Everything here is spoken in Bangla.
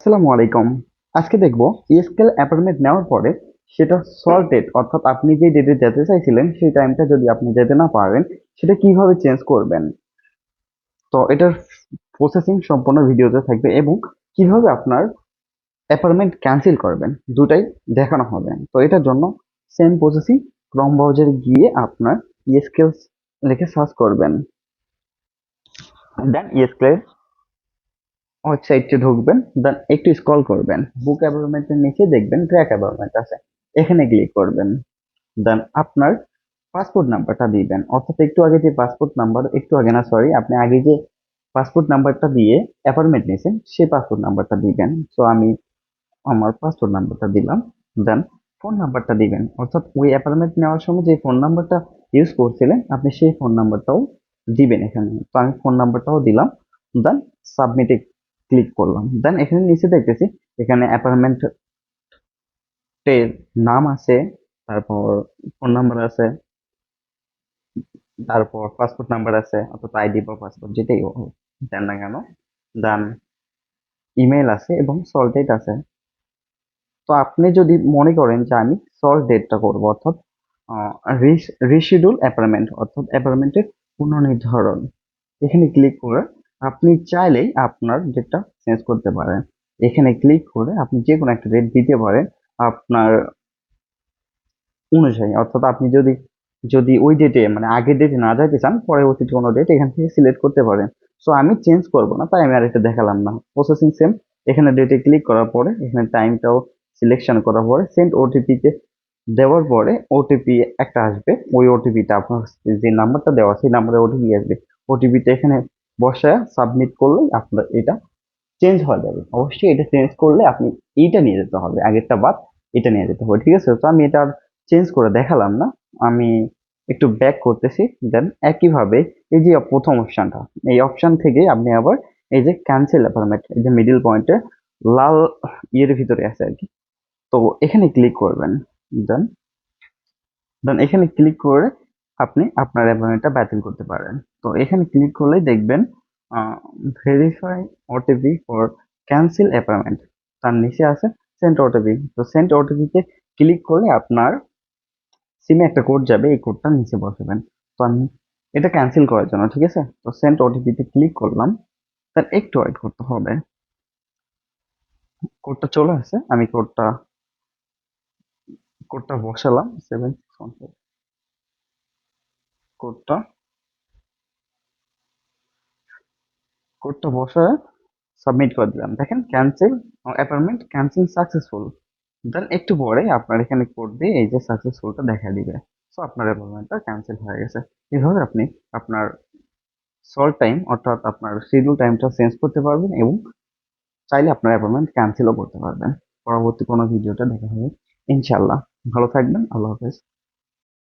আসসালামু আলাইকুম। আজকে দেখব ইএসকেল অ্যাপয়েন্টমেন্ট নেওয়ার পরে সেটা সল্ট ডেট অর্থাৎ আপনি যে ডেটে যেতে চাইছিলেন, সেই টাইমটা যদি আপনি যেতে না পারেন, সেটা কীভাবে চেঞ্জ করবেন? তো এটার প্রসেসিং সম্পূর্ণ ভিডিওতে থাকবে এবং কীভাবে আপনার অ্যাপয়েন্টমেন্ট ক্যান্সেল করবেন, দুটাই দেখানো হবে। তো এটার জন্য সেম প্রসেসিং ক্রম ব্রাউজারে গিয়ে আপনার ইএসকেল লিখে সার্চ করবেন। দেন ইএসকেল ওয়েবসাইটে ঢুকবেন দেন একটু স্ক্রল করবেন বুক অ্যাপয়েন্টমেন্টের নিচে দেখবেন ট্র্যাক অ্যাপয়েন্টমেন্ট আছে, এখানে ক্লিক করবেন দেন আপনার পাসপোর্ট নাম্বারটা দিবেন, অর্থাৎ একটু আগে যে পাসপোর্ট নাম্বার একটু আগে না সরি আপনি আগে যে পাসপোর্ট নাম্বারটা দিয়ে অ্যাপয়েন্টমেন্ট নিয়েছেন সেই পাসপোর্ট নাম্বারটা দিবেন সো আমি আমার পাসপোর্ট নাম্বারটা দিলাম দেন ফোন নাম্বারটা দিবেন, অর্থাৎ ওই অ্যাপয়েন্টমেন্ট নেওয়ার সময় যে ফোন নাম্বারটা ইউজ করছিলেন, আপনি সেই ফোন নাম্বারটাও দিবেন এখানে, তো আমি ফোন নাম্বারটাও দিলাম দেন সাবমিটে ক্লিক করলাম। দেন এখানে নিচে দেখতেছি, এখানে অ্যাপয়েন্টমেন্ট এর নাম আছে, তারপর ফোন নাম্বার আছে, তারপর পাসপোর্ট নাম্বার আছে অর্থাৎ আইডি বা পাসপোর্ট যেটাই দেন না কেন, দেন ইমেল আছে এবং সল্ট ডেট আছে। তো আপনি যদি মনে করেন যে আমি সল্ট ডেটটা করব, অর্থাৎ রিশিডিউল অ্যাপয়েন্টমেন্ট অর্থাৎ অ্যাপয়েন্টমেন্টের পুনর্নির্ধারণ, এখানে ক্লিক করে আপনি চাইলেই আপনার ডেটটা চেঞ্জ করতে পারেন। এখানে ক্লিক করে আপনি যে কোনো একটা ডেট দিতে পারেন আপনার অনুযায়ী। অর্থাৎ আপনি যদি যদি ওই ডেটে মানে আগের ডেটে না যাইতে চান পরবর্তী কোনো ডেট এখান থেকে সিলেক্ট করতে পারেন। সো আমি চেঞ্জ করব না, তাই আমি আর এটা দেখালাম না। প্রসেসিং সেম এখানে ডেটে ক্লিক করার পরে, এখানে টাইমটাও সিলেকশন করার পরে সেন্ড ওটিপিতে দেওয়ার পরে ওটিপি একটা আসবে। ওই ওটিপিটা আপনার যে নাম্বারটা দেওয়া, সেই নাম্বারে ওটিপি আসবে। ওটিপিটা এখানে বসায় সাবমিট করলেই আপনার এটা চেঞ্জ হয়ে যাবে। অবশ্যই এটা চেঞ্জ করলে আপনি এইটা নিয়ে যেতে হবে, আগেরটা বাদ এটা নিয়ে যেতে হবে, ঠিক আছে? তো আমি এটা চেঞ্জ করে দেখালাম না, আমি একটু ব্যাক করতেছি দেন একইভাবে এই যে প্রথম অপশনটা এই অপশন থেকে আপনি আবার এই যে ক্যান্সেল অ্যাপয়েন্টমেন্ট এই যে মিডিল পয়েন্টে লাল ইয়ের ভিতরে আছে আর কি। তো এখানে ক্লিক করবেন দেন দেন এখানে ক্লিক করে আপনি আপনার অ্যাপয়েন্টমেন্টটা বাতিল করতে পারেন। তো এখানে ক্লিক করলেই দেখবেন verify OTP for cancel appointment তার নিচে আছে সেন্ট ওটিপি তো সেন্ট ওটিপিতে ক্লিক করলে আপনার সিমে একটা কোড যাবে, এই কোডটা নিচে বসাবেন। তো আমি এটা ক্যান্সেল করার জন্য, ঠিক আছে? তো সেন্ট ওটিপিতে ক্লিক করলাম, তার একটু ওয়েট করতে হবে। কোডটা চলে আসে আমি কোডটা কোডটা বসালাম সেভেন কোডটা। কোডটা বসায় সাবমিট করে দিলাম। দেখেন cancel appointment cancel successful then একটু পরে আপনার এখানে কোড দিয়ে এই যে সাকসেসফুলটা দেখা দিবে। সো আপনার অ্যাপয়েন্টমেন্টটা ক্যান্সেল হয়ে গেছে। এইভাবে আপনি আপনার সল্ট টাইম অর্থাৎ আপনার শিডিউল টাইমটা চেঞ্জ করতে পারবেন এবং চাইলে আপনার অ্যাপয়েন্টমেন্ট ক্যান্সেলও করতে পারবেন। পরবর্তী কোনো ভিডিওটা দেখা হবে। ইনশাল্লাহ ভালো থাকবেন। আল্লাহ হাফেজ।